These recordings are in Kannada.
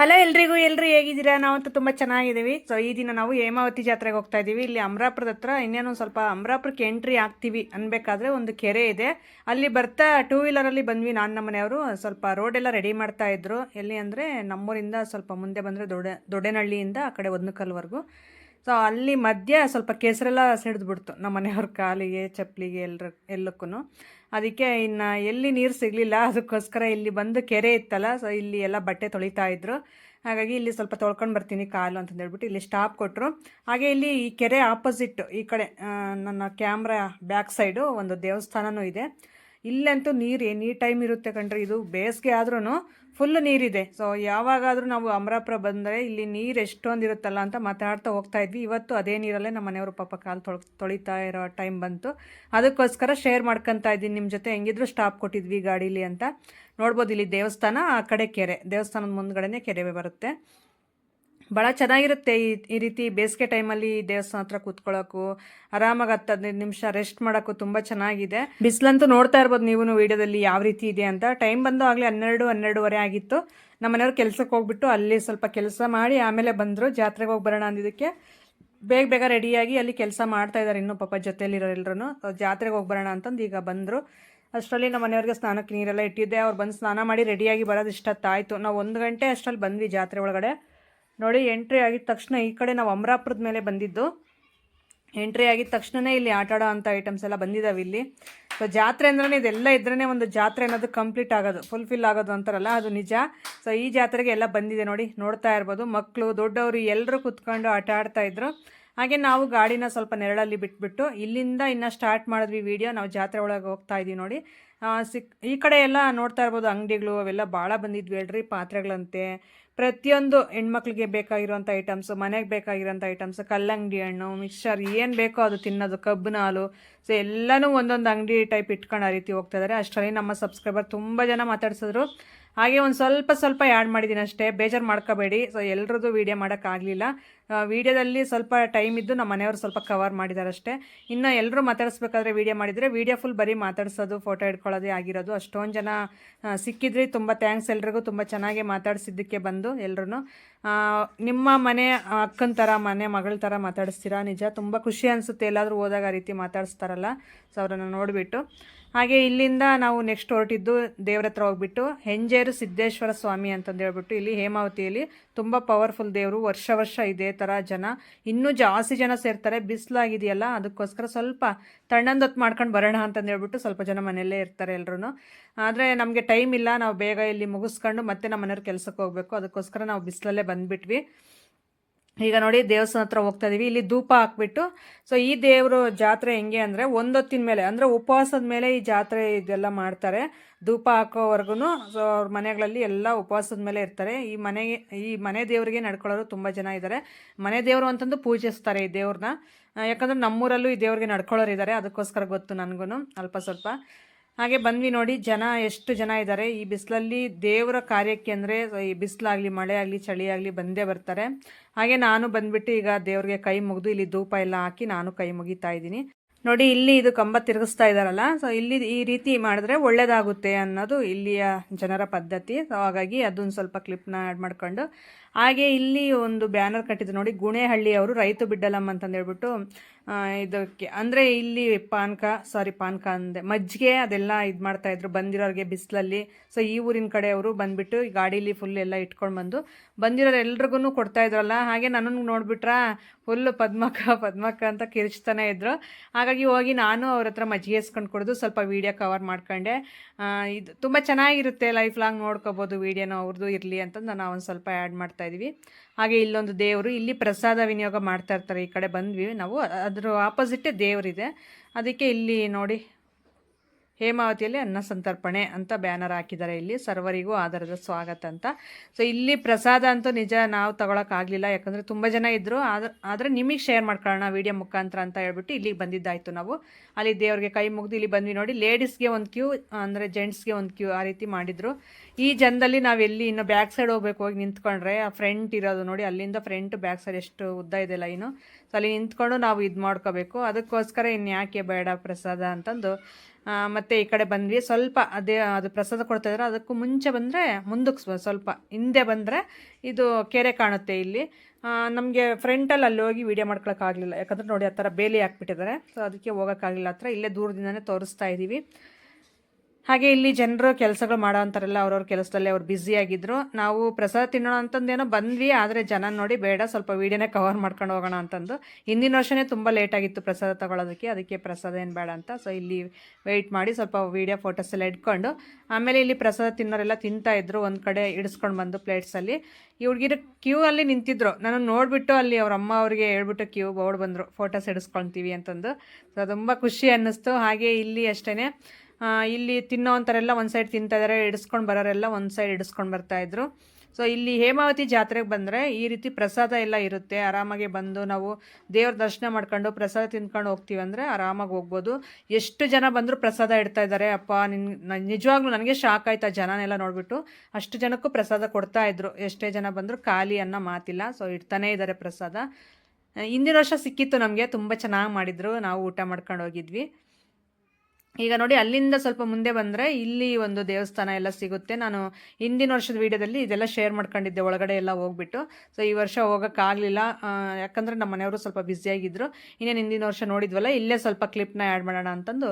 ಹಲೋ ಎಲ್ರಿಗೂ ಎಲ್ಲರೂ ಹೇಗಿದ್ದೀರಾ? ನಾವಂತೂ ತುಂಬ ಚೆನ್ನಾಗಿದ್ದೀವಿ. ಸೊ ಈ ದಿನ ನಾವು ಹೇಮಾವತಿ ಜಾತ್ರೆಗೆ ಹೋಗ್ತಾ ಇದ್ದೀವಿ. ಇಲ್ಲಿ ಅಮರಾಪುರದ ಹತ್ರ ಇನ್ನೇನು ಸ್ವಲ್ಪ ಅಮರಾಪುರಕ್ಕೆ ಎಂಟ್ರಿ ಆಗ್ತೀವಿ ಅನ್ಬೇಕಾದ್ರೆ ಒಂದು ಕೆರೆ ಇದೆ. ಅಲ್ಲಿ ಬರ್ತಾ ಟೂ ವೀಲರಲ್ಲಿ ಬಂದ್ವಿ ನಾನು ನಮ್ಮ ಮನೆಯವರು. ಸ್ವಲ್ಪ ರೋಡೆಲ್ಲ ರೆಡಿ ಮಾಡ್ತಾ ಇದ್ರು. ಎಲ್ಲಿ ಅಂದರೆ ನಮ್ಮೂರಿಂದ ಸ್ವಲ್ಪ ಮುಂದೆ ಬಂದರೆ ದೊಡ್ಡ, ದೊಡ್ಡನಹಳ್ಳಿಯಿಂದ ಆ ಕಡೆ ಒದ್ನಕಲ್ವರೆಗೂ ಸೊ ಅಲ್ಲಿ ಮಧ್ಯ ಸ್ವಲ್ಪ ಕೆಸರೆಲ್ಲ ಸಿಡಿದ್ಬಿಡ್ತು ನಮ್ಮ ಮನೆಯವ್ರ ಕಾಲಿಗೆ, ಚಪ್ಪಲಿಗೆ ಎಲ್ಲರ ಎಲ್ಲಕ್ಕೂ ಅದಕ್ಕೆ ಇನ್ನು ಎಲ್ಲಿ ನೀರು ಸಿಗಲಿಲ್ಲ, ಅದಕ್ಕೋಸ್ಕರ ಇಲ್ಲಿ ಬಂದು ಕೆರೆ ಇತ್ತಲ್ಲ ಸೊ ಇಲ್ಲಿ ಎಲ್ಲ ಬಟ್ಟೆ ತೊಳಿತಾ ಇದ್ರು. ಹಾಗಾಗಿ ಇಲ್ಲಿ ಸ್ವಲ್ಪ ತೊಳ್ಕೊಂಡು ಬರ್ತೀನಿ ಕಾಲು ಅಂತಂದು ಹೇಳ್ಬಿಟ್ಟು ಇಲ್ಲಿ ಸ್ಟಾಪ್ ಕೊಟ್ಟರು ಹಾಗೆ ಇಲ್ಲಿ ಈ ಕೆರೆ ಆಪೋಸಿಟ್ ಈ ಕಡೆ ನನ್ನ ಕ್ಯಾಮ್ರಾ ಬ್ಯಾಕ್ ಸೈಡು ಒಂದು ದೇವಸ್ಥಾನವೂ ಇದೆ. ಇಲ್ಲಂತೂ ನೀರು ಎನಿ ಟೈಮ್ ಇರುತ್ತೆ ಕಂಡ್ರೆ ಇದು ಬೇಸಿಗೆ ಆದ್ರೂ ಫುಲ್ ನೀರಿದೆ. ಸೊ ಯಾವಾಗಾದರೂ ನಾವು ಅಮರಾಪುರ ಬಂದರೆ ಇಲ್ಲಿ ನೀರು ಎಷ್ಟೊಂದು ಇರುತ್ತಲ್ಲ ಅಂತ ಮಾತಾಡ್ತಾ ಹೋಗ್ತಾ ಇದ್ವಿ. ಇವತ್ತು ಅದೇ ನೀರಲ್ಲೇ ನಮ್ಮ ಮನೆಯವರು ಪಾಪ ಕಾಲು ತೊಳ್ ತೊಳಿತಾ ಇರೋ ಟೈಮ್ ಬಂತು. ಅದಕ್ಕೋಸ್ಕರ ಶೇರ್ ಮಾಡ್ಕೊತಾ ಇದ್ದೀನಿ. ನಿಮ್ಮ ಜೊತೆ ಹೆಂಗಿದ್ರು ಸ್ಟಾಪ್ ಕೊಟ್ಟಿದ್ವಿ ಗಾಡೀಲಿ ಅಂತ. ನೋಡ್ಬೋದು ಇಲ್ಲಿ ದೇವಸ್ಥಾನ ಆ ಕಡೆ ಕೆರೆ. ದೇವಸ್ಥಾನದ ಮುಂದ್ಗಡೆನೇ ಕೆರೆ ಬರುತ್ತೆ. ಭಾಳ ಚೆನ್ನಾಗಿರುತ್ತೆ ಈ ಈ ರೀತಿ ಬೇಸಿಗೆ ಟೈಮಲ್ಲಿ ದೇವಸ್ಥಾನ ಹತ್ರ ಕೂತ್ಕೊಳ್ಳೋಕ್ಕೂ ಆರಾಮಾಗಿ ಹತ್ತು ಹದಿನೈದು ನಿಮಿಷ ರೆಸ್ಟ್ ಮಾಡೋಕ್ಕೂ ತುಂಬ ಚೆನ್ನಾಗಿದೆ. ಬಿಸಿಲಂತೂ ನೋಡ್ತಾ ಇರ್ಬೋದು ನೀವು ವೀಡಿಯೋದಲ್ಲಿ ಯಾವ ರೀತಿ ಇದೆ ಅಂತ. ಟೈಮ್ ಬಂದು ಆಗಲೇ ಹನ್ನೆರಡು, ಹನ್ನೆರಡುವರೆ ಆಗಿತ್ತು. ನಮ್ಮ ಮನೆಯವ್ರು ಕೆಲಸಕ್ಕೆ ಹೋಗ್ಬಿಟ್ಟು ಅಲ್ಲಿ ಸ್ವಲ್ಪ ಕೆಲಸ ಮಾಡಿ ಆಮೇಲೆ ಬಂದರು. ಜಾತ್ರೆಗೆ ಹೋಗಿ ಬರೋಣ ಅಂದಿದ್ದಕ್ಕೆ ಬೇಗ ಬೇಗ ರೆಡಿಯಾಗಿ ಅಲ್ಲಿ ಕೆಲಸ ಮಾಡ್ತಾ ಇದ್ದಾರೆ ಇನ್ನೂ ಪಾಪ ಜೊತೆಯಲ್ಲಿರೋ ಎಲ್ಲರೂ ಜಾತ್ರೆಗೆ ಹೋಗಿ ಬರೋಣ ಅಂತಂದು ಈಗ ಬಂದರು. ಅಷ್ಟರಲ್ಲಿ ನಮ್ಮ ಮನೆಯವ್ರಿಗೆ ಸ್ನಾನಕ್ಕೆ ನೀರೆಲ್ಲ ಇಟ್ಟಿದ್ದೆ. ಅವ್ರು ಬಂದು ಸ್ನಾನ ಮಾಡಿ ರೆಡಿಯಾಗಿ ಬರೋದು ಇಷ್ಟೊತ್ತಾಯಿತು ನಾವು ಒಂದು ಗಂಟೆ ಅಷ್ಟರಲ್ಲಿ ಬಂದ್ವಿ ಜಾತ್ರೆ ಒಳಗಡೆ. ನೋಡಿ ಎಂಟ್ರಿ ಆಗಿದ ತಕ್ಷಣ ಈ ಕಡೆ ನಾವು ಅಮರಾಪುರದ ಮೇಲೆ ಬಂದಿದ್ದು. ಎಂಟ್ರಿ ಆಗಿದ ತಕ್ಷಣವೇ ಇಲ್ಲಿ ಆಟ ಆಡೋ ಅಂಥ ಐಟಮ್ಸ್ ಎಲ್ಲ ಬಂದಿದ್ದಾವೆ ಇಲ್ಲಿ. ಸೊ ಜಾತ್ರೆ ಅಂದ್ರೆ ಇದೆಲ್ಲ ಇದ್ರೇ ಒಂದು ಜಾತ್ರೆ ಅನ್ನೋದು ಕಂಪ್ಲೀಟ್ ಆಗೋದು ಫುಲ್ಫಿಲ್ ಆಗೋದು ಅಂತಾರಲ್ಲ, ಅದು ನಿಜ. ಸೊ ಈ ಜಾತ್ರೆಗೆ ಎಲ್ಲ ಬಂದಿದೆ ನೋಡಿ, ನೋಡ್ತಾ ಇರ್ಬೋದು. ಮಕ್ಕಳು ದೊಡ್ಡವರು ಎಲ್ಲರೂ ಕುತ್ಕೊಂಡು ಆಟ ಆಡ್ತಾ ಇದ್ರು. ಹಾಗೆ ನಾವು ಗಾಡಿನ ಸ್ವಲ್ಪ ನೆರಳಲ್ಲಿ ಬಿಟ್ಬಿಟ್ಟು ಇಲ್ಲಿಂದ ಇನ್ನು ಸ್ಟಾರ್ಟ್ ಮಾಡಿದ್ವಿ ವಿಡಿಯೋ ನಾವು ಜಾತ್ರೆ ಒಳಗೆ ಹೋಗ್ತಾ ಇದ್ದೀವಿ ನೋಡಿ. ಸಿಕ್ ಈ ಕಡೆ ಎಲ್ಲ ನೋಡ್ತಾ ಇರ್ಬೋದು, ಅಂಗಡಿಗಳು ಅವೆಲ್ಲ ಭಾಳ ಬಂದಿದ್ವಿ ಹೇಳ್ರಿ, ಪಾತ್ರೆಗಳಂತೆ. ಪ್ರತಿಯೊಂದು ಹೆಣ್ಮಕ್ಳಿಗೆ ಬೇಕಾಗಿರುವಂಥ ಐಟಮ್ಸು ಮನೆಗೆ ಬೇಕಾಗಿರೋಂಥ ಐಟಮ್ಸ್ ಕಲ್ಲಂಗಡಿ ಹಣ್ಣು ಮಿಕ್ಸರ್ ಏನು ಬೇಕೋ ಅದು ತಿನ್ನೋದು, ಕಬ್ಬಿನ ಹಾಲು ಸೊ ಎಲ್ಲನೂ ಒಂದೊಂದು ಅಂಗಡಿ ಟೈಪ್ ಇಟ್ಕೊಂಡು ಆ ರೀತಿ ಹೋಗ್ತಾ ಇದ್ದಾರೆ ಅಷ್ಟರಲ್ಲಿ ನಮ್ಮ ಸಬ್ಸ್ಕ್ರೈಬರ್ ತುಂಬ ಜನ ಮಾತಾಡ್ಸಿದ್ರು. ಹಾಗೆ ಒಂದು ಸ್ವಲ್ಪ ಸ್ವಲ್ಪ ಆ್ಯಡ್ ಮಾಡಿದ್ದೀನಿ ಅಷ್ಟೇ. ಬೇಜಾರು ಮಾಡ್ಕೋಬೇಡಿ. ಸೊ ಎಲ್ರದ್ದು ವೀಡಿಯೋ ಮಾಡೋಕ್ಕಾಗಲಿಲ್ಲ ವೀಡಿಯೋದಲ್ಲಿ ಸ್ವಲ್ಪ ಟೈಮ್ ಇದ್ದು ನಮ್ಮ ಮನೆಯವರು ಸ್ವಲ್ಪ ಕವರ್ ಮಾಡಿದ್ದಾರೆ ಅಷ್ಟೇ. ಇನ್ನು ಎಲ್ಲರೂ ಮಾತಾಡಿಸ್ಬೇಕಾದ್ರೆ ವೀಡಿಯೋ ಮಾಡಿದರೆ ವೀಡಿಯೋ ಫುಲ್ ಬರೀ ಮಾತಾಡ್ಸೋದು ಫೋಟೋ ಇಟ್ಕೊಳ್ಳೋದೇ ಆಗಿರೋದು. ಅಷ್ಟೊಂದು ಜನ ಸಿಕ್ಕಿದ್ರೆ. ತುಂಬ ಥ್ಯಾಂಕ್ಸ್ ಎಲ್ರಿಗೂ. ತುಂಬ ಚೆನ್ನಾಗಿ ಮಾತಾಡಿಸಿದ್ದಕ್ಕೆ ಬಂದು ಎಲ್ಲರೂ ನಿಮ್ಮ ಮನೆ ಅಕ್ಕನ ಥರ ಮನೆ ಮಗಳ ಥರ ಮಾತಾಡಿಸ್ತೀರಾ? ನಿಜ. ತುಂಬ ಖುಷಿ ಅನಿಸುತ್ತೆ. ಎಲ್ಲಾದರೂ ಹೋದಾಗ ಆ ರೀತಿ ಮಾತಾಡಿಸ್ತಾರಲ್ಲ. ಸೊ ಅವರನ್ನು ನೋಡಿಬಿಟ್ಟು. ಹಾಗೆ ಇಲ್ಲಿಂದ ನಾವು ನೆಕ್ಸ್ಟ್ ಹೊರಟಿದ್ದು ದೇವ್ರ ಹತ್ರ ಹೋಗ್ಬಿಟ್ಟು ಹೆಂಜೇರು ಸಿದ್ದೇಶ್ವರ ಸ್ವಾಮಿ ಅಂತಂದು ಹೇಳ್ಬಿಟ್ಟು ಇಲ್ಲಿ ಹೇಮಾವತಿಯಲ್ಲಿ ತುಂಬ ಪವರ್ಫುಲ್ ದೇವರು, ವರ್ಷ ವರ್ಷ ಇದೇ ಥರ ಜನ. ಇನ್ನೂ ಜಾಸ್ತಿ ಜನ ಸೇರ್ತಾರೆ, ಬಿಸಿಲಾಗಿದೆಯಲ್ಲ, ಅದಕ್ಕೋಸ್ಕರ ಸ್ವಲ್ಪ ತಣ್ಣಂದೊತ್ತು ಮಾಡ್ಕೊಂಡು ಬರೋಣ ಅಂತಂದು ಹೇಳ್ಬಿಟ್ಟು ಸ್ವಲ್ಪ ಜನ ಮನೆಯಲ್ಲೇ ಇರ್ತಾರೆ ಎಲ್ಲರೂ ಆದರೆ ನಮಗೆ ಟೈಮ್ ಇಲ್ಲ, ನಾವು ಬೇಗ ಇಲ್ಲಿ ಮುಗಿಸ್ಕೊಂಡು ಮತ್ತೆ ನಮ್ಮ ಮನೆಯವ್ರ ಕೆಲಸಕ್ಕೆ ಹೋಗಬೇಕು, ಅದಕ್ಕೋಸ್ಕರ ನಾವು ಬಿಸಿಲಲ್ಲೇ ಬಂದುಬಿಟ್ವಿ. ಈಗ ನೋಡಿ ದೇವಸ್ಥಾನ ಹತ್ರ ಹೋಗ್ತಾ ಇದೀವಿ. ಇಲ್ಲಿ ಧೂಪ ಹಾಕ್ಬಿಟ್ಟು ಸೊ ಈ ದೇವರು ಜಾತ್ರೆ ಹೆಂಗೆ ಅಂದರೆ ಒಂದೊತ್ತಿನ ಮೇಲೆ, ಅಂದರೆ ಉಪವಾಸದ ಮೇಲೆ ಈ ಜಾತ್ರೆ ಇದೆಲ್ಲ ಮಾಡ್ತಾರೆ. ಧೂಪ ಹಾಕೋವರೆಗೂ ಸೊ ಅವ್ರ ಮನೆಗಳಲ್ಲಿ ಎಲ್ಲ ಉಪವಾಸದ ಮೇಲೆ ಇರ್ತಾರೆ. ಈ ಮನೆಗೆ ಈ ಮನೆ ದೇವರಿಗೆ ನಡ್ಕೊಳ್ಳೋರು ತುಂಬ ಜನ ಇದ್ದಾರೆ ಮನೆ ದೇವರು ಅಂತಂದು ಪೂಜಿಸ್ತಾರೆ ಈ ದೇವ್ರನ್ನ ಯಾಕಂದ್ರೆ ನಮ್ಮೂರಲ್ಲೂ ಈ ದೇವ್ರಿಗೆ ನಡ್ಕೊಳ್ಳೋರು ಇದ್ದಾರೆ ಅದಕ್ಕೋಸ್ಕರ ಗೊತ್ತು ನನಗೂ ಅಲ್ಪ ಸ್ವಲ್ಪ. ಹಾಗೆ ಬಂದ್ವಿ ನೋಡಿ, ಜನ, ಎಷ್ಟು ಜನ ಇದ್ದಾರೆ ಈ ಬಿಸಿಲಲ್ಲಿ ದೇವರ ಕಾರ್ಯಕ್ಕೆ ಅಂದರೆ, ಈ ಬಿಸಿಲಾಗಲಿ ಮಳೆ ಆಗಲಿ ಚಳಿ ಆಗಲಿ ಬಂದೇ ಬರ್ತಾರೆ. ಹಾಗೆ ನಾನು ಬಂದ್ಬಿಟ್ಟು ಈಗ ದೇವ್ರಿಗೆ ಕೈ ಮುಗಿದು ಇಲ್ಲಿ ಧೂಪ ಎಲ್ಲ ಹಾಕಿ ನಾನು ಕೈ ಮುಗಿತಾ ಇದ್ದೀನಿ. ನೋಡಿ, ಇಲ್ಲಿ ಇದು ಕಂಬ ತಿರುಗಿಸ್ತಾ ಇದ್ದಾರಲ್ಲ ಸೊ ಇಲ್ಲಿ ಈ ರೀತಿ ಮಾಡಿದ್ರೆ ಒಳ್ಳೇದಾಗುತ್ತೆ ಅನ್ನೋದು ಇಲ್ಲಿಯ ಜನರ ಪದ್ಧತಿ. ಸೊ ಹಾಗಾಗಿ ಅದೊಂದು ಸ್ವಲ್ಪ ಕ್ಲಿಪ್ನ ಆ್ಯಡ್ ಮಾಡ್ಕೊಂಡು ಹಾಗೆ ಇಲ್ಲಿ ಒಂದು ಬ್ಯಾನರ್ ಕಟ್ಟಿದ್ರು ನೋಡಿ ಗುಣೇಹಳ್ಳಿ ಅವರು ರೈತ ಬಿಡ್ಡಲಮ್ಮ ಅಂತಂದೇಳ್ಬಿಟ್ಟು ಇದಕ್ಕೆ, ಅಂದರೆ ಇಲ್ಲಿ ಪಾನಕ ಸಾರಿ ಪಾನಕ ಅಂದೆ, ಮಜ್ಜಿಗೆ ಅದೆಲ್ಲ ಇದು ಮಾಡ್ತಾಯಿದ್ರು ಬಂದಿರೋರಿಗೆ ಬಿಸಿಲಲ್ಲಿ. ಸೊ ಈ ಊರಿನ ಕಡೆ ಅವರು ಬಂದುಬಿಟ್ಟು ಈ ಗಾಡೀಲಿ ಫುಲ್ ಎಲ್ಲ ಇಟ್ಕೊಂಡು ಬಂದು, ಬಂದಿರೋರು ಎಲ್ರಿಗೂ ಕೊಡ್ತಾ ಇದ್ರಲ್ಲ, ಹಾಗೆ ನನ್ನನ್ನು ನೋಡಿಬಿಟ್ರಾ ಫುಲ್ಲು ಪದ್ಮಕ ಪದ್ಮಕ ಅಂತ ಕಿರಿಚ್ತಾನೆ ಇದ್ರು. ಹಾಗಾಗಿ ಹೋಗಿ ನಾನು ಅವ್ರ ಹತ್ರ ಮಜ್ಜಿಗೆ ಇಸ್ಕೊಂಡು ಕುಡಿದು ಸ್ವಲ್ಪ ವೀಡಿಯೋ ಕವರ್ ಮಾಡ್ಕೊಂಡೆ. ಇದು ತುಂಬ ಚೆನ್ನಾಗಿರುತ್ತೆ ಲೈಫ್ ಲಾಂಗ್ ನೋಡ್ಕೋಬೋದು ವೀಡಿಯೋನ ಅವ್ರದ್ದು ಇರಲಿ ಅಂತ ನಾನು ಒಂದು ಸ್ವಲ್ಪ ಆ್ಯಡ್ ಮಾಡ್ತಾ ಇದ್ದೀವಿ ಹಾಗೆ ಇಲ್ಲೊಂದು ದೇವರು, ಇಲ್ಲಿ ಪ್ರಸಾದ ವಿನಿಯೋಗ ಮಾಡ್ತಾ ಇರ್ತಾರೆ ಈ ಕಡೆ ಬಂದ್ವಿ ನಾವು. ಅದ್ರ ಆಪೋಸಿಟ್ಟೇ ದೇವರಿದೆ. ಅದಕ್ಕೆ ಇಲ್ಲಿ ನೋಡಿ ಹೇಮಾವತಿಯಲ್ಲಿ ಅನ್ನ ಸಂತರ್ಪಣೆ ಅಂತ ಬ್ಯಾನರ್ ಹಾಕಿದ್ದಾರೆ. ಇಲ್ಲಿ ಸರ್ವರಿಗೂ ಆಧಾರದ ಸ್ವಾಗತ ಅಂತ. ಸೊ ಇಲ್ಲಿ ಪ್ರಸಾದ ಅಂತೂ ನಿಜ ನಾವು ತಗೊಳಕ್ಕಾಗಲಿಲ್ಲ ಯಾಕಂದರೆ ತುಂಬ ಜನ ಇದ್ದರು ಆದ್ರೆ ಆದರೆ ನಿಮಗೆ ಶೇರ್ ಮಾಡ್ಕೊಳ್ಳೋಣ ವೀಡಿಯೋ ಮುಖಾಂತರ ಅಂತ ಹೇಳ್ಬಿಟ್ಟು ಇಲ್ಲಿಗೆ ಬಂದಿದ್ದಾಯಿತು ನಾವು. ಅಲ್ಲಿ ದೇವ್ರಿಗೆ ಕೈ ಮುಗಿದು ಇಲ್ಲಿ ಬಂದ್ವಿ ನೋಡಿ. ಲೇಡೀಸ್ಗೆ ಒಂದು ಕ್ಯೂ ಅಂದರೆ ಜೆಂಟ್ಸ್ಗೆ ಒಂದು ಕ್ಯೂ ಆ ರೀತಿ ಮಾಡಿದರು. ಈ ಜನದಲ್ಲಿ ನಾವು ಎಲ್ಲಿ ಇನ್ನು ಬ್ಯಾಕ್ ಸೈಡ್ ಹೋಗ್ಬೇಕು ಹೋಗಿ ನಿಂತ್ಕೊಂಡ್ರೆ ಆ ಫ್ರಂಟ್ ಇರೋದು ನೋಡಿ. ಅಲ್ಲಿಂದ ಫ್ರಂಟ್ ಬ್ಯಾಕ್ ಸೈಡ್ ಎಷ್ಟು ಉದ್ದ ಇದೆ ಲೈನು ಸೊ ಅಲ್ಲಿ ನಿಂತ್ಕೊಂಡು ನಾವು ಇದು ಮಾಡ್ಕೋಬೇಕು. ಅದಕ್ಕೋಸ್ಕರ ಇನ್ನು ಯಾಕೆ ಬೇಡ ಪ್ರಸಾದ ಅಂತಂದು ಮತ್ತೆ ಈ ಕಡೆ ಬಂದ್ವಿ. ಸ್ವಲ್ಪ ಅದೇ, ಅದು ಪ್ರಸಾದ ಕೊಡ್ತಾ ಇದ್ದಾರೆ ಅದಕ್ಕೂ ಮುಂಚೆ ಬಂದರೆ ಮುಂದಕ್ಕೆ ಸ್ವಲ್ಪ ಹಿಂದೆ ಬಂದರೆ ಇದು ಕೆರೆ ಕಾಣುತ್ತೆ ಇಲ್ಲಿ. ನಮಗೆ ಫ್ರಂಟಲ್ಲಿ ಅಲ್ಲಿ ಹೋಗಿ ವೀಡಿಯೋ ಮಾಡ್ಕೊಳಕ್ಕಾಗಲಿಲ್ಲ ಯಾಕಂದರೆ ನೋಡಿ ಆ ಥರ ಬೇಲಿ ಹಾಕ್ಬಿಟ್ಟಿದ್ದಾರೆ. ಸೊ ಅದಕ್ಕೆ ಹೋಗೋಕ್ಕಾಗಲಿಲ್ಲ ಹತ್ರ ಇಲ್ಲೇ ದೂರದಿಂದನೇ ತೋರಿಸ್ತಾ ಇದ್ದೀವಿ ಹಾಗೆ ಇಲ್ಲಿ ಜನರು ಕೆಲಸಗಳು ಮಾಡೋ ಅಂತಾರಲ್ಲ ಅವ್ರವ್ರ ಕೆಲಸದಲ್ಲಿ ಅವ್ರು ಆಗಿದ್ರು. ನಾವು ಪ್ರಸಾದ ತಿನ್ನೋಣ ಅಂತಂದೇನೋ ಬಂದ್ವಿ, ಆದರೆ ಜನ ನೋಡಿ ಬೇಡ, ಸ್ವಲ್ಪ ವೀಡಿಯೋನೇ ಕವರ್ ಮಾಡ್ಕೊಂಡು ಹೋಗೋಣ ಅಂತಂದು. ಹಿಂದಿನ ವರ್ಷನೇ ತುಂಬ ಲೇಟಾಗಿತ್ತು ಪ್ರಸಾದ ತಗೊಳ್ಳೋದಕ್ಕೆ ಅದಕ್ಕೆ ಪ್ರಸಾದ ಏನು ಬೇಡ ಅಂತ. ಸೊ ಇಲ್ಲಿ ವೆಯ್ಟ್ ಮಾಡಿ ಸ್ವಲ್ಪ ವೀಡಿಯೋ ಫೋಟೋಸ್ ಎಲ್ಲ ಇಟ್ಕೊಂಡು, ಆಮೇಲೆ ಇಲ್ಲಿ ಪ್ರಸಾದ ತಿನ್ನೋರೆಲ್ಲ ತಿಂತಾ ಇದ್ರು, ಒಂದು ಕಡೆ ಇಡಿಸ್ಕೊಂಡು ಬಂದು ಪ್ಲೇಟ್ಸಲ್ಲಿ ಈ ಹುಡುಗಿರು ಕ್ಯೂ ಅಲ್ಲಿ ನಿಂತಿದ್ರು. ನಾನು ನೋಡಿಬಿಟ್ಟು ಅಲ್ಲಿ ಅವ್ರ ಅಮ್ಮ ಅವ್ರಿಗೆ ಹೇಳ್ಬಿಟ್ಟು ಕ್ಯೂ ಬೋರ್ಡ್ ಬಂದರು ಫೋಟೋಸ್ ಹಿಡಿಸ್ಕೊಳ್ತೀವಿ ಅಂತಂದು. ಸೊ ತುಂಬ ಖುಷಿ ಅನ್ನಿಸ್ತು. ಹಾಗೆ ಇಲ್ಲಿ ಅಷ್ಟೇ ಇಲ್ಲಿ ತಿನ್ನೋ ಅಂಥವರೆಲ್ಲ ಒಂದು ಸೈಡ್ ತಿಂತಾ ಇದ್ದಾರೆ ಇಡಿಸ್ಕೊಂಡು ಬರೋರೆಲ್ಲ ಒಂದು ಸೈಡ್ ಇಡಿಸ್ಕೊಂಡು ಬರ್ತಾಯಿದ್ರು ಸೊ ಇಲ್ಲಿ ಹೇಮಾವತಿ ಜಾತ್ರೆಗೆ ಬಂದರೆ ಈ ರೀತಿ ಪ್ರಸಾದ ಎಲ್ಲ ಇರುತ್ತೆ. ಆರಾಮಾಗಿ ಬಂದು ನಾವು ದೇವ್ರ ದರ್ಶನ ಮಾಡ್ಕೊಂಡು ಪ್ರಸಾದ ತಿಂದ್ಕೊಂಡು ಹೋಗ್ತೀವಿ ಅಂದರೆ ಆರಾಮಾಗಿ ಹೋಗ್ಬೋದು. ಎಷ್ಟು ಜನ ಬಂದರೂ ಪ್ರಸಾದ ಇಡ್ತಾ ಇದ್ದಾರೆ ಅಪ್ಪ ನಿನ್ನ ನಿಜವಾಗ್ಲೂ ನನಗೆ ಶಾಕ್ ಆಯ್ತು ಆ ಜನನೆಲ್ಲ ನೋಡಿಬಿಟ್ಟು. ಅಷ್ಟು ಜನಕ್ಕೂ ಪ್ರಸಾದ ಕೊಡ್ತಾ ಇದ್ರು. ಎಷ್ಟೇ ಜನ ಬಂದರೂ ಖಾಲಿ ಅನ್ನೋ ಮಾತಿಲ್ಲ. ಸೊ ಇಡ್ತಾನೇ ಇದ್ದಾರೆ ಪ್ರಸಾದ. ಹಿಂದಿನ ವರ್ಷ ಸಿಕ್ಕಿತ್ತು ನಮಗೆ. ತುಂಬ ಚೆನ್ನಾಗಿ ಮಾಡಿದರು. ನಾವು ಊಟ ಮಾಡ್ಕೊಂಡು ಹೋಗಿದ್ವಿ. ಈಗ ನೋಡಿ, ಅಲ್ಲಿಂದ ಸ್ವಲ್ಪ ಮುಂದೆ ಬಂದರೆ ಇಲ್ಲಿ ಒಂದು ದೇವಸ್ಥಾನ ಎಲ್ಲ ಸಿಗುತ್ತೆ. ನಾನು ಹಿಂದಿನ ವರ್ಷದ ವೀಡಿಯೋದಲ್ಲಿ ಇದೆಲ್ಲ ಶೇರ್ ಮಾಡ್ಕೊಂಡಿದ್ದೆ, ಒಳಗಡೆ ಎಲ್ಲ ಹೋಗ್ಬಿಟ್ಟು. ಸೊ ಈ ವರ್ಷ ಹೋಗೋಕ್ಕಾಗಲಿಲ್ಲ ಯಾಕಂದರೆ ನಮ್ಮ ಮನೆಯವರು ಸ್ವಲ್ಪ ಬ್ಯುಸಿಯಾಗಿದ್ದರು ಇನ್ನೇನು ಹಿಂದಿನ ವರ್ಷ ನೋಡಿದ್ವಲ್ಲ, ಇಲ್ಲೇ ಸ್ವಲ್ಪ ಕ್ಲಿಪ್ನ ಆ್ಯಡ್ ಮಾಡೋಣ ಅಂತಂದು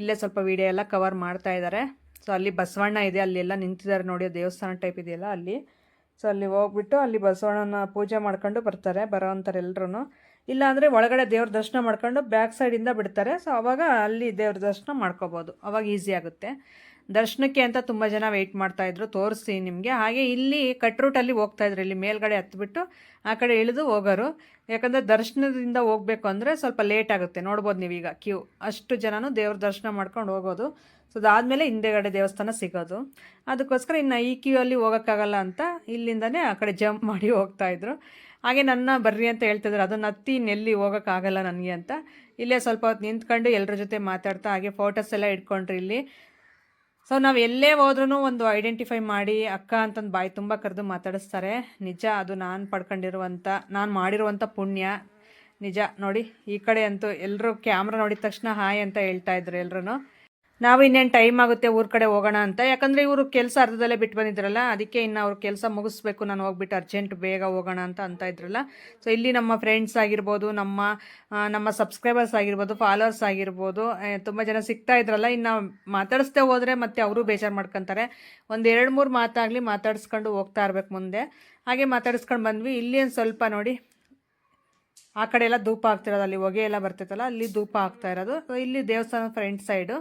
ಇಲ್ಲೇ ಸ್ವಲ್ಪ ವೀಡಿಯೋ ಎಲ್ಲ ಕವರ್ ಮಾಡ್ತಾ ಇದ್ದಾರೆ ಸೊ ಅಲ್ಲಿ ಬಸವಣ್ಣ ಇದೆ, ಅಲ್ಲೆಲ್ಲ ನಿಂತಿದ್ದಾರೆ ನೋಡಿ, ದೇವಸ್ಥಾನ ಟೈಪ್ ಇದೆಯಲ್ಲ ಅಲ್ಲಿ. ಸೊ ಅಲ್ಲಿ ಹೋಗ್ಬಿಟ್ಟು ಅಲ್ಲಿ ಬಸವಣ್ಣನ ಪೂಜೆ ಮಾಡ್ಕೊಂಡು ಬರ್ತಾರೆ ಬರೋವಂಥರೆಲ್ಲರೂ ಇಲ್ಲಾಂದರೆ ಒಳಗಡೆ ದೇವ್ರ ದರ್ಶನ ಮಾಡ್ಕೊಂಡು ಬ್ಯಾಕ್ ಸೈಡಿಂದ ಬಿಡ್ತಾರೆ. ಸೊ ಅವಾಗ ಅಲ್ಲಿ ದೇವ್ರ ದರ್ಶನ ಮಾಡ್ಕೋಬೋದು. ಅವಾಗ ಈಸಿ ಆಗುತ್ತೆ. ದರ್ಶನಕ್ಕೆ ಅಂತ ತುಂಬ ಜನ ವೆಯ್ಟ್ ಮಾಡ್ತಾಯಿದ್ರು ತೋರಿಸಿ ನಿಮಗೆ. ಹಾಗೆ ಇಲ್ಲಿ ಕಟ್ ರೂಟಲ್ಲಿ ಹೋಗ್ತಾಯಿದ್ರು ಇಲ್ಲಿ ಮೇಲ್ಗಡೆ ಹತ್ಬಿಟ್ಟು ಆ ಕಡೆ ಇಳಿದು ಹೋಗೋರು. ಯಾಕಂದರೆ ದರ್ಶನದಿಂದ ಹೋಗಬೇಕು ಅಂದರೆ ಸ್ವಲ್ಪ ಲೇಟ್ ಆಗುತ್ತೆ. ನೋಡ್ಬೋದು ನೀವೀಗ ಕ್ಯೂ ಅಷ್ಟು ಜನನೂ ದೇವ್ರ ದರ್ಶನ ಮಾಡ್ಕೊಂಡು ಹೋಗೋದು. ಸೊ ಅದಾದಮೇಲೆ ಹಿಂದೆಗಡೆ ದೇವಸ್ಥಾನ ಸಿಗೋದು. ಅದಕ್ಕೋಸ್ಕರ ಇನ್ನು ಈ ಕ್ಯೂ ಅಲ್ಲಿ ಹೋಗೋಕ್ಕಾಗಲ್ಲ ಅಂತ ಇಲ್ಲಿಂದನೇ ಆ ಕಡೆ ಜಂಪ್ ಮಾಡಿ ಹೋಗ್ತಾಯಿದ್ರು ಹಾಗೆ ನನ್ನ ಬರ್ರಿ ಅಂತ ಹೇಳ್ತಿದ್ರು. ಅದನ್ನ ಹತ್ತಿ ನೆಲ್ಲಿ ಹೋಗೋಕ್ಕಾಗಲ್ಲ ನನಗೆ ಅಂತ. ಇಲ್ಲೇ ಸ್ವಲ್ಪ ಹೊತ್ತು ನಿಂತ್ಕೊಂಡು ಎಲ್ಲರ ಜೊತೆ ಮಾತಾಡ್ತಾ ಹಾಗೆ ಫೋಟೋಸ್ ಎಲ್ಲ ಇಟ್ಕೊಂಡ್ರಿ ಇಲ್ಲಿ. ಸೊ ನಾವು ಎಲ್ಲೇ ಹೋದ್ರೂ ಒಂದು ಐಡೆಂಟಿಫೈ ಮಾಡಿ ಅಕ್ಕ ಅಂತಂದು ಬಾಯಿ ತುಂಬ ಕರೆದು ಮಾತಾಡಿಸ್ತಾರೆ. ನಿಜ, ಅದು ನಾನು ಪಡ್ಕೊಂಡಿರುವಂಥ ನಾನು ಮಾಡಿರುವಂಥ ಪುಣ್ಯ. ನಿಜ, ನೋಡಿ, ಈ ಕಡೆ ಅಂತೂ ಎಲ್ಲರೂ ಕ್ಯಾಮ್ರಾ ನೋಡಿದ ತಕ್ಷಣ ಹಾಯ್ ಅಂತ ಹೇಳ್ತಾ ಇದ್ರು ಎಲ್ಲರೂ ನಾವು ಇನ್ನೇನು ಟೈಮ್ ಆಗುತ್ತೆ ಊರ ಕಡೆ ಹೋಗೋಣ ಅಂತ. ಯಾಕಂದರೆ ಇವರು ಕೆಲಸ ಅರ್ಧದಲ್ಲೇ ಬಿಟ್ಟು ಬಂದಿದ್ರಲ್ಲ, ಅದಕ್ಕೆ ಇನ್ನು ಅವ್ರ ಕೆಲಸ ಮುಗಿಸ್ಬೇಕು, ನಾನು ಹೋಗ್ಬಿಟ್ಟು ಅರ್ಜೆಂಟ್ ಬೇಗ ಹೋಗೋಣ ಅಂತ ಅಂತ ಇದ್ರಲ್ಲ. ಸೊ ಇಲ್ಲಿ ನಮ್ಮ ಫ್ರೆಂಡ್ಸ್ ಆಗಿರ್ಬೋದು, ನಮ್ಮ ನಮ್ಮ ಸಬ್ಸ್ಕ್ರೈಬರ್ಸ್ ಆಗಿರ್ಬೋದು ಫಾಲೋವರ್ಸ್ ಆಗಿರ್ಬೋದು ತುಂಬ ಜನ ಸಿಗ್ತಾ ಇದ್ರಲ್ಲ. ಇನ್ನು ಮಾತಾಡಿಸ್ದೆ ಹೋದರೆ ಮತ್ತೆ ಅವರು ಬೇಜಾರು ಮಾಡ್ಕೊತಾರೆ. ಒಂದು ಎರಡು ಮೂರು ಮಾತಾಗಲಿ ಮಾತಾಡಿಸ್ಕೊಂಡು ಹೋಗ್ತಾ ಇರ್ಬೇಕು ಮುಂದೆ. ಹಾಗೆ ಮಾತಾಡಿಸ್ಕೊಂಡು ಬಂದ್ವಿ. ಇಲ್ಲಿ ಒಂದು ಸ್ವಲ್ಪ ನೋಡಿ, ಆ ಕಡೆ ಎಲ್ಲ ಧೂಪ ಆಗ್ತಿರೋದು. ಅಲ್ಲಿ ಹೊಗೆ ಎಲ್ಲ ಬರ್ತೈತಲ್ಲ ಅಲ್ಲಿ ಧೂಪ ಆಗ್ತಾ ಇರೋದು. ಇಲ್ಲಿ ದೇವಸ್ಥಾನದ ಫ್ರಂಟ್ ಸೈಡು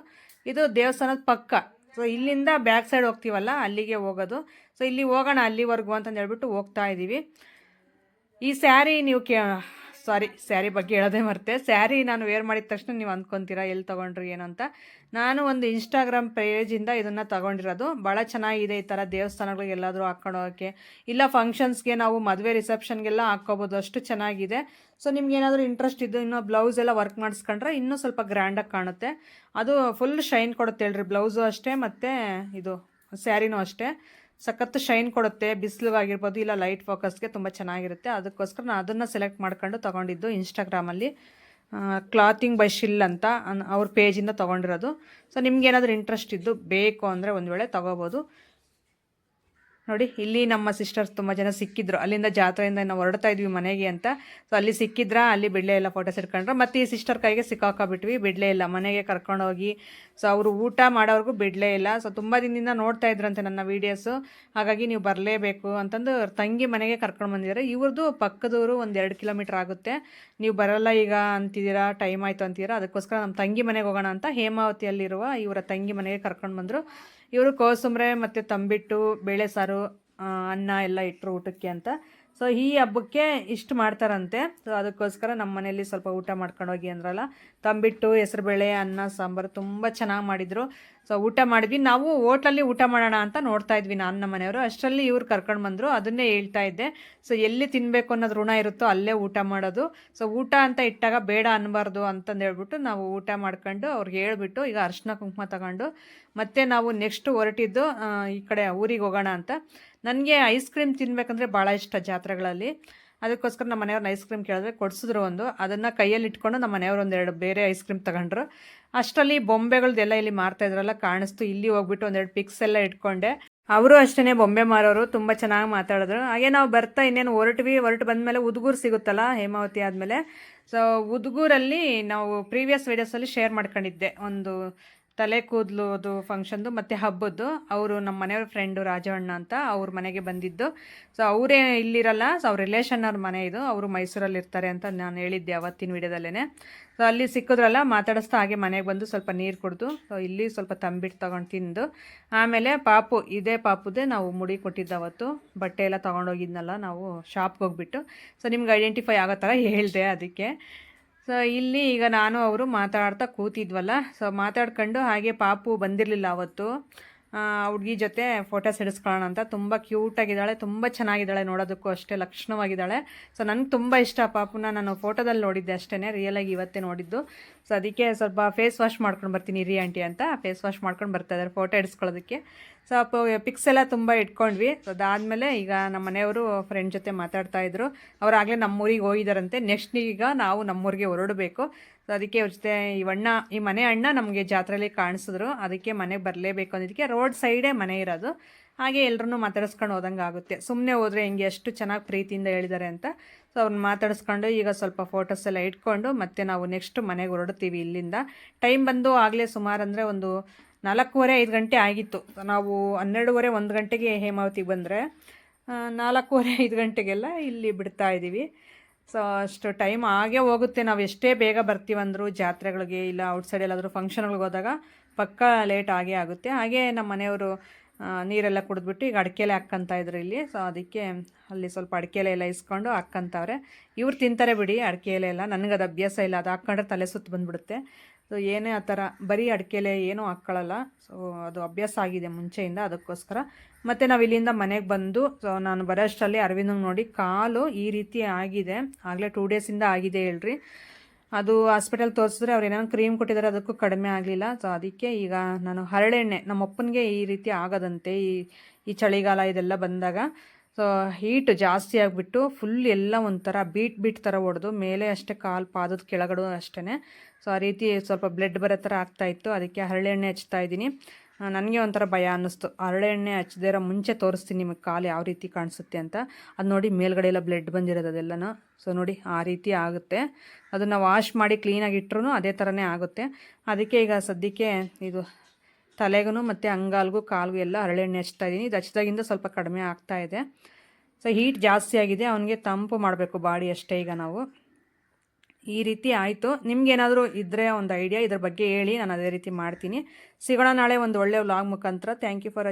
ಇದು ದೇವಸ್ಥಾನದ ಪಕ್ಕ. ಸೊ ಇಲ್ಲಿಂದ ಬ್ಯಾಕ್ ಸೈಡ್ ಹೋಗ್ತೀವಲ್ಲ, ಅಲ್ಲಿಗೆ ಹೋಗೋದು. ಸೊ ಇಲ್ಲಿ ಹೋಗೋಣ ಅಲ್ಲಿವರೆಗೂ ಅಂತಂದು ಹೇಳ್ಬಿಟ್ಟು ಹೋಗ್ತಾ ಇದ್ದೀವಿ ಈ ಸ್ಯಾರಿ ನೀವು ಕೇ ಸಾರಿ, ಸ್ಯಾರಿ ಬಗ್ಗೆ ಹೇಳೋದೇ ಮರ್ತೆ. ಸ್ಯಾರಿ ನಾನು ವೇರ್ ಮಾಡಿದ ತಕ್ಷಣ ನೀವು ಅಂದ್ಕೊಂತೀರಾ, ಎಲ್ಲಿ ತೊಗೊಂಡ್ರಿ ಏನು ಅಂತ. ನಾನು ಒಂದು ಇನ್ಸ್ಟಾಗ್ರಾಮ್ ಪೇಜಿಂದ ಇದನ್ನು ತಗೊಂಡಿರೋದು. ಭಾಳ ಚೆನ್ನಾಗಿದೆ ಈ ಥರ ದೇವಸ್ಥಾನಗಳಿಗೆ ಎಲ್ಲಾದರೂ ಹಾಕ್ಕೊಂಡು ಹೋಗೋಕ್ಕೆ. ಇಲ್ಲ ಫಂಕ್ಷನ್ಸ್ಗೆ ನಾವು ಮದುವೆ ರಿಸೆಪ್ಷನ್ಗೆಲ್ಲ ಹಾಕ್ಕೋಬೋದು, ಅಷ್ಟು ಚೆನ್ನಾಗಿದೆ. ಸೊ ನಿಮ್ಗೆ ಏನಾದರೂ ಇಂಟ್ರೆಸ್ಟ್ ಇದ್ದು ಇನ್ನೂ ಬ್ಲೌಸ್ ಎಲ್ಲ ವರ್ಕ್ ಮಾಡಿಸ್ಕೊಂಡ್ರೆ ಇನ್ನೂ ಸ್ವಲ್ಪ ಗ್ರ್ಯಾಂಡಾಗಿ ಕಾಣುತ್ತೆ. ಅದು ಫುಲ್ ಶೈನ್ ಕೊಡುತ್ತೆ ಹೇಳ್ರಿ ಬ್ಲೌಸು ಅಷ್ಟೇ ಮತ್ತು ಇದು, ಸ್ಯಾರಿನೂ ಅಷ್ಟೇ. ಸಖತ್ತು ಶೈನ್ ಕೊಡುತ್ತೆ ಬಿಸಿಲಿಗಾಗಿರ್ಬೋದು ಇಲ್ಲ ಲೈಟ್ ಫೋಕಸ್ಗೆ ತುಂಬ ಚೆನ್ನಾಗಿರುತ್ತೆ. ಅದಕ್ಕೋಸ್ಕರ ನಾನು ಅದನ್ನು ಸೆಲೆಕ್ಟ್ ಮಾಡ್ಕೊಂಡು ತೊಗೊಂಡಿದ್ದು ಇನ್ಸ್ಟಾಗ್ರಾಮಲ್ಲಿ ಕ್ಲಾತಿಂಗ್ ಬೈ ಶಿಲ್ ಅಂತ ಅವ್ರ ಪೇಜಿಂದ ತೊಗೊಂಡಿರೋದು. ಸೊ, ನಿಮ್ಗೆ ಏನಾದರೂ ಇಂಟ್ರೆಸ್ಟ್ ಇದ್ದು ಬೇಕು ಅಂದರೆ ಒಂದು ವೇಳೆ ತೊಗೋಬೋದು. ನೋಡಿ, ಇಲ್ಲಿ ನಮ್ಮ ಸಿಸ್ಟರ್ಸ್ ತುಂಬ ಜನ ಸಿಕ್ಕಿದ್ರು. ಅಲ್ಲಿಂದ ಜಾತ್ರೆಯಿಂದ ನಾವು ಹೊರಡ್ತಾ ಇದ್ವಿ ಮನೆಗೆ ಅಂತ. ಸೊ ಅಲ್ಲಿ ಸಿಕ್ಕಿದ್ರ, ಅಲ್ಲಿ ಬಿಡ್ಲೇ ಇಲ್ಲ ಫೋಟೋಸ್ ಇಟ್ಕೊಂಡ್ರೆ. ಮತ್ತು ಈ ಸಿಸ್ಟರ್ ಕೈಗೆ ಸಿಕ್ಕಾಕೊಬಿಟ್ವಿ. ಬಿಡಲೇ ಇಲ್ಲ, ಮನೆಗೆ ಕರ್ಕೊಂಡೋಗಿ ಸೊ ಅವರು ಊಟ ಮಾಡೋವ್ರಿಗೂ ಬಿಡಲೇ ಇಲ್ಲ. ಸೊ ತುಂಬ ದಿನದಿಂದ ನೋಡ್ತಾ ಇದ್ರಂತೆ ನನ್ನ ವೀಡಿಯೋಸು ಹಾಗಾಗಿ ನೀವು ಬರಲೇಬೇಕು ಅಂತಂದು ತಂಗಿ ಮನೆಗೆ ಕರ್ಕೊಂಡು ಬಂದಿದ್ದಾರೆ. ಇವ್ರದ್ದು ಪಕ್ಕದವರು ಒಂದು ಎರಡು ಕಿಲೋಮೀಟ್ರ್ ಆಗುತ್ತೆ. ನೀವು ಬರಲ್ಲ ಈಗ ಅಂತಿದ್ದೀರಾ ಟೈಮ್ ಆಯಿತು ಅಂತೀರಾ, ಅದಕ್ಕೋಸ್ಕರ ನಮ್ಮ ತಂಗಿ ಮನೆಗೆ ಹೋಗೋಣ ಅಂತ ಹೇಮಾವತಿಯಲ್ಲಿರುವ ಇವರ ತಂಗಿ ಮನೆಗೆ ಕರ್ಕೊಂಡು ಬಂದರು. ಇವರು ಕೋಸಂಬರೆ ಮತ್ತು ತಂಬಿಟ್ಟು ಬೇಳೆ ಸಾರು ಅನ್ನ ಎಲ್ಲ ಇಟ್ಟರು ಊಟಕ್ಕೆ ಅಂತ. ಸೊ ಈ ಹಬ್ಬಕ್ಕೆ ಇಷ್ಟು ಮಾಡ್ತಾರಂತೆ. ಸೊ ಅದಕ್ಕೋಸ್ಕರ ನಮ್ಮ ಮನೆಯಲ್ಲಿ ಸ್ವಲ್ಪ ಊಟ ಮಾಡ್ಕೊಂಡು ಹೋಗಿ ಅಂದ್ರಲ್ಲ, ತಂಬಿಟ್ಟು, ಹೆಸರುಬೇಳೆ, ಅನ್ನ, ಸಾಂಬಾರು ತುಂಬ ಚೆನ್ನಾಗಿ ಮಾಡಿದರು. ಸೊ ಊಟ ಮಾಡಿದ್ವಿ. ನಾವು ಹೋಟ್ಲಲ್ಲಿ ಊಟ ಮಾಡೋಣ ಅಂತ ನೋಡ್ತಾ ಇದ್ವಿ ನಾನು ನಮ್ಮ ಮನೆಯವರು. ಅಷ್ಟರಲ್ಲಿ ಇವ್ರು ಕರ್ಕೊಂಡು ಬಂದರು. ಅದನ್ನೇ ಹೇಳ್ತಾ ಇದ್ದೆ. ಸೊ ಎಲ್ಲಿ ತಿನ್ನಬೇಕು ಅನ್ನೋದು ಋಣ ಇರುತ್ತೋ ಅಲ್ಲೇ ಊಟ ಮಾಡೋದು. ಸೊ ಊಟ ಅಂತ ಇಟ್ಟಾಗ ಬೇಡ ಅನ್ನಬಾರ್ದು ಅಂತಂದು ಹೇಳ್ಬಿಟ್ಟು ನಾವು ಊಟ ಮಾಡ್ಕೊಂಡು ಅವ್ರಿಗೆ ಹೇಳ್ಬಿಟ್ಟು ಈಗ ಅರ್ಶಿನ ಕುಂಕುಮ ತಗೊಂಡು ಮತ್ತೆ ನಾವು ನೆಕ್ಸ್ಟ್ ಹೊರಟಿದ್ದು ಈ ಕಡೆ ಊರಿಗೆ ಹೋಗೋಣ ಅಂತ. ನನಗೆ ಐಸ್ ಕ್ರೀಮ್ ತಿನ್ನಬೇಕಂದ್ರೆ ಭಾಳ ಇಷ್ಟ ಜಾತ್ರೆಗಳಲ್ಲಿ. ಅದಕ್ಕೋಸ್ಕರ ನಮ್ಮ ಮನೆಯವ್ರನ್ನ ಐಸ್ ಕ್ರೀಮ್ ಕೇಳಿದ್ರೆ ಕೊಡಿಸಿದ್ರು ಒಂದು. ಅದನ್ನು ಕೈಯಲ್ಲಿ ಇಟ್ಕೊಂಡು ನಮ್ಮ ಮನೆಯವ್ರು ಒಂದೆರಡು ಬೇರೆ ಐಸ್ ಕ್ರೀಮ್ ತಗೊಂಡ್ರು. ಅಷ್ಟರಲ್ಲಿ ಬೊಂಬೆಗಳ್ದೆಲ್ಲ ಇಲ್ಲಿ ಮಾರ್ತಾ ಇದ್ರಲ್ಲ, ಕಾಣಿಸ್ತು. ಇಲ್ಲಿ ಹೋಗ್ಬಿಟ್ಟು ಒಂದೆರಡು ಪಿಕ್ಸ್ ಎಲ್ಲ ಇಟ್ಕೊಂಡೆ. ಅವರು ಅಷ್ಟೇ ಬೊಂಬೆ ಮಾರೋರು, ತುಂಬ ಚೆನ್ನಾಗಿ ಮಾತಾಡಿದ್ರು. ಹಾಗೆ ನಾವು ಬರ್ತಾ ಇನ್ನೇನು ಹೊರಟ್ವಿ, ಹೊರಟು ಬಂದಮೇಲೆ ಉದ್ಗೂರು ಸಿಗುತ್ತಲ್ಲ, ಹೇಮಾವತಿ ಆದಮೇಲೆ. ಸೊ ಉದ್ಗೂರಲ್ಲಿ ನಾವು ಪ್ರೀವಿಯಸ್ ವೀಡಿಯೋಸಲ್ಲಿ ಶೇರ್ ಮಾಡ್ಕೊಂಡಿದ್ದೆ ಒಂದು ತಲೆ ಕೂದಲು ಅದು ಫಂಕ್ಷನ್ದು ಮತ್ತು ಹಬ್ಬದ್ದು. ಅವರು ನಮ್ಮ ಮನೆಯವ್ರ ಫ್ರೆಂಡು ರಾಜವಣ್ಣ ಅಂತ ಅವ್ರ ಮನೆಗೆ ಬಂದಿದ್ದು. ಸೊ ಅವರೇ ಇಲ್ಲಿರಲ್ಲ ಸೊ ಅವ್ರ ರಿಲೇಷನ್ ಅವ್ರ ಮನೆ ಇದು. ಅವರು ಮೈಸೂರಲ್ಲಿ ಇರ್ತಾರೆ ಅಂತ ನಾನು ಹೇಳಿದ್ದೆ ಅವತ್ತಿನ ವಿಡಿಯೋದಲ್ಲೇ ಸೊ ಅಲ್ಲಿ ಸಿಕ್ಕಿದ್ರಲ್ಲ, ಮಾತಾಡಿಸ್ತಾ ಹಾಗೆ ಮನೆಗೆ ಬಂದು ಸ್ವಲ್ಪ ನೀರು ಕುಡಿದು ಸೊ ಇಲ್ಲಿ ಸ್ವಲ್ಪ ತಂಬಿಟ್ಟು ತೊಗೊಂಡು ತಿಂದು. ಆಮೇಲೆ ಪಾಪು, ಇದೇ ಪಾಪುದೇ ನಾವು ಮುಡಿ ಕೊಟ್ಟಿದ್ದು ಅವತ್ತು. ಬಟ್ಟೆ ಎಲ್ಲ ತೊಗೊಂಡೋಗಿದ್ನಲ್ಲ, ನಾವು ಶಾಪ್ಗೆ ಹೋಗ್ಬಿಟ್ಟು. ಸೊ ನಿಮ್ಗೆ ಐಡೆಂಟಿಫೈ ಆಗೋ ಥರ ಹೇಳಿದೆ ಅದಕ್ಕೆ. ಸೊ ಇಲ್ಲಿ ಈಗ ನಾನು ಅವರು ಮಾತಾಡ್ತಾ ಕೂತಿದ್ವಲ್ಲ ಸೊ ಮಾತಾಡ್ಕೊಂಡು ಹಾಗೆ ಪಾಪು ಬಂದಿರಲಿಲ್ಲ ಅವತ್ತು. ಹುಡುಗಿ ಜೊತೆ ಫೋಟೋಸ್ ಹಿಡಿಸ್ಕೊಳ್ಳೋಣ ಅಂತ ತುಂಬ ಕ್ಯೂಟಾಗಿದ್ದಾಳೆ ತುಂಬ ಚೆನ್ನಾಗಿದ್ದಾಳೆ ನೋಡೋದಕ್ಕೂ ಅಷ್ಟೇ ಲಕ್ಷಣವಾಗಿದ್ದಾಳೆ. ಸೊ ನನಗೆ ತುಂಬ ಇಷ್ಟ ಪಾಪುನ ನಾನು ಫೋಟೋದಲ್ಲಿ ನೋಡಿದ್ದೆ ಅಷ್ಟೇ ರಿಯಲಾಗಿ ಇವತ್ತೇ ನೋಡಿದ್ದು. ಸೊ ಅದಕ್ಕೆ ಸ್ವಲ್ಪ ಫೇಸ್ ವಾಶ್ ಮಾಡ್ಕೊಂಡು ಬರ್ತೀನಿ ರೀ ಆಂಟಿ ಅಂತ ಫೇಸ್ ವಾಶ್ ಮಾಡ್ಕೊಂಡು ಬರ್ತಾ ಇದ್ದಾರೆ ಫೋಟೋ ಹಿಡಿಸ್ಕೊಳ್ಳೋದಕ್ಕೆ. ಸೊ ಅಪ್ಪ ಪಿಕ್ಸ್ ಎಲ್ಲ ತುಂಬ ಇಟ್ಕೊಂಡ್ವಿ. ಸೊ ಅದಾದಮೇಲೆ ಈಗ ನಮ್ಮ ಮನೆಯವರು ಫ್ರೆಂಡ್ ಜೊತೆ ಮಾತಾಡ್ತಾ ಇದ್ರು. ಅವರಾಗಲೇ ನಮ್ಮೂರಿಗೆ ಹೋಗಿದ್ದಾರಂತೆ. ನೆಕ್ಸ್ಟ್ ಈಗ ನಾವು ನಮ್ಮೂರಿಗೆ ಹೊರಡಬೇಕು. ಸೊ ಅದಕ್ಕೆ ಅವ್ರ ಜೊತೆ ಈ ಅಣ್ಣ, ಈ ಮನೆ ಅಣ್ಣ ನಮಗೆ ಜಾತ್ರೆಯಲ್ಲಿ ಕಾಣಿಸಿದ್ರು. ಅದಕ್ಕೆ ಮನೆಗೆ ಬರಲೇಬೇಕು ಅನ್ನೋದಕ್ಕೆ ರೋಡ್ ಸೈಡೇ ಮನೆ ಇರೋದು. ಹಾಗೆ ಎಲ್ಲರೂ ಮಾತಾಡಿಸ್ಕೊಂಡು ಹೋದಂಗೆ ಆಗುತ್ತೆ. ಸುಮ್ಮನೆ ಹೋದರೆ ಹಿಂಗೆ ಎಷ್ಟು ಚೆನ್ನಾಗಿ ಪ್ರೀತಿಯಿಂದ ಹೇಳಿದ್ದಾರೆ ಅಂತ. ಸೊ ಅವ್ರನ್ನ ಮಾತಾಡಿಸ್ಕೊಂಡು ಈಗ ಸ್ವಲ್ಪ ಫೋಟೋಸ್ ಎಲ್ಲ ಇಟ್ಕೊಂಡು ಮತ್ತೆ ನಾವು ನೆಕ್ಸ್ಟ್ ಮನೆಗೆ ಹೊರಡ್ತೀವಿ ಇಲ್ಲಿಂದ. ಟೈಮ್ ಬಂದು ಆಗಲೇ ಸುಮಾರು ಅಂದರೆ ಒಂದು ನಾಲ್ಕೂವರೆ, ಐದು ಗಂಟೆ ಆಗಿತ್ತು. ನಾವು ಹನ್ನೆರಡುವರೆ, ಒಂದು ಗಂಟೆಗೆ ಹೇಮಾವತಿಗೆ ಬಂದರೆ ನಾಲ್ಕೂವರೆ, ಐದು ಗಂಟೆಗೆಲ್ಲ ಇಲ್ಲಿ ಬಿಡ್ತಾ ಇದ್ದೀವಿ ಸೊ ಅಷ್ಟು ಟೈಮ್ ಆಗೇ ಹೋಗುತ್ತೆ. ನಾವು ಎಷ್ಟೇ ಬೇಗ ಬರ್ತೀವಂದ್ರು ಜಾತ್ರೆಗಳಿಗೆ ಇಲ್ಲ ಔಟ್ಸೈಡ್ ಎಲ್ಲಾದರೂ ಫಂಕ್ಷನ್ಗಳಿಗೆ ಹೋದಾಗ ಪಕ್ಕ ಲೇಟ್ ಆಗೇ ಆಗುತ್ತೆ. ಹಾಗೆ ನಮ್ಮ ಮನೆಯವರು ನೀರೆಲ್ಲ ಕುಡಿದ್ಬಿಟ್ಟು ಈಗ ಅಡಿಕೆಲೆ ಹಾಕ್ಕಂತ ಇದ್ರು ಇಲ್ಲಿ. ಸೊ ಅದಕ್ಕೆ ಅಲ್ಲಿ ಸ್ವಲ್ಪ ಅಡಿಕೆಲೆ ಎಲ್ಲ ಇಸ್ಕೊಂಡು ಹಾಕ್ಕಂತವ್ರೆ ಇವ್ರು ತಿಂತಾರೆ ಬಿಡಿ ಅಡಿಕೆ ಎಲೆ ಎಲ್ಲ. ನನಗದು ಅಭ್ಯಾಸ ಇಲ್ಲ. ಅದು ಹಾಕ್ಕೊಂಡ್ರೆ ತಲೆ ಸುತ್ತು ಬಂದುಬಿಡುತ್ತೆ. ಸೊ ಏನೇ ಆ ಥರ, ಬರೀ ಅಡಿಕೆಲೆ ಏನೂ ಹಾಕ್ಕೊಳ್ಳಲ್ಲ ಸೊ ಅದು ಅಭ್ಯಾಸ ಆಗಿದೆ ಮುಂಚೆಯಿಂದ ಅದಕ್ಕೋಸ್ಕರ. ಮತ್ತು ನಾವು ಇಲ್ಲಿಂದ ಮನೆಗೆ ಬಂದು ಸೊ ನಾನು ಬರೋಷ್ಟರಲ್ಲಿ ಅರವಿಂದಂಗೆ ನೋಡಿ ಕಾಲು ಈ ರೀತಿ ಆಗಿದೆ. ಆಗಲೇ ಟೂ ಡೇಸಿಂದ ಆಗಿದೆ ಹೇಳ್ರಿ. ಅದು ಹಾಸ್ಪಿಟಲ್ ತೋರಿಸಿದ್ರೆ ಅವ್ರು ಏನೇನೋ ಕ್ರೀಮ್ ಕೊಟ್ಟಿದ್ದಾರೆ ಅದಕ್ಕೂ ಕಡಿಮೆ ಆಗಲಿಲ್ಲ. ಸೊ ಅದಕ್ಕೆ ಈಗ ನಾನು ಹರಳೆಣ್ಣೆ ನಮ್ಮ ಅಪ್ಪನಿಗೆ ಈ ರೀತಿ ಆಗದಂತೆ, ಈ ಈ ಚಳಿಗಾಲ ಇದೆಲ್ಲ ಬಂದಾಗ. ಸೊ ಹೀಟ್ ಜಾಸ್ತಿ ಆಗಿಬಿಟ್ಟು ಫುಲ್ ಎಲ್ಲ ಒಂಥರ ಬೀಟ್ ಬೀಟ್ ಥರ ಹೊಡೆದು ಮೇಲೆ ಅಷ್ಟೇ ಕಾಲು ಪಾದದ ಕೆಳಗಡೆ ಅಷ್ಟೇ ಸೊ ಆ ರೀತಿ ಸ್ವಲ್ಪ ಬ್ಲಡ್ ಬರೋ ಥರ ಆಗ್ತಾಯಿತ್ತು ಅದಕ್ಕೆ ಹರಳೆಣ್ಣೆ ಹಚ್ತಾ ಇದ್ದೀನಿ. ನನಗೆ ಒಂಥರ ಭಯ ಅನ್ನಿಸ್ತು. ಹರಳೆಣ್ಣೆ ಹಚ್ಚದೇ ಇರೋ ಮುಂಚೆ ತೋರಿಸ್ತೀನಿ ನಿಮಗೆ ಕಾಲು ಯಾವ ರೀತಿ ಕಾಣಿಸುತ್ತೆ ಅಂತ. ಅದು ನೋಡಿ ಮೇಲ್ಗಡೆ ಎಲ್ಲ ಬ್ಲಡ್ ಬಂದಿರೋದು ಅದೆಲ್ಲನೂ. ಸೊ ನೋಡಿ ಆ ರೀತಿ ಆಗುತ್ತೆ. ಅದನ್ನು ವಾಶ್ ಮಾಡಿ ಕ್ಲೀನಾಗಿ ಇಟ್ಟರು ಅದೇ ಥರನೇ ಆಗುತ್ತೆ. ಅದಕ್ಕೆ ಈಗ ಸದ್ಯಕ್ಕೆ ಇದು ತಲೆಗೂ ಮತ್ತು ಅಂಗಾಲ್ಗೂ ಕಾಲ್ಗೂ ಎಲ್ಲ ಹರಳೆಣ್ಣೆ ಹಚ್ತಾ ಇದ್ದೀನಿ ಇದು ಹಚ್ಚಿದಾಗಿಂದ ಸ್ವಲ್ಪ ಕಡಿಮೆ ಆಗ್ತಾ ಇದೆ. ಸೊ ಹೀಟ್ ಜಾಸ್ತಿ ಆಗಿದೆ. ಅವನಿಗೆ ತಂಪು ಮಾಡಬೇಕು ಬಾಡಿ ಅಷ್ಟೇ ಈಗ ನಾವು. ಈ ರೀತಿ ಆಯಿತು. ನಿಮ್ಗೇನಾದರೂ ಇದ್ದರೆ ಒಂದು ಐಡಿಯಾ ಇದ್ರ ಬಗ್ಗೆ ಹೇಳಿ, ನಾನು ಅದೇ ರೀತಿ ಮಾಡ್ತೀನಿ. ಸಿಗೋಣ ನಾಳೆ ಒಂದು ಒಳ್ಳೆಯ ವ್ಲಾಗ್ ಮುಖಾಂತರ. Thank you for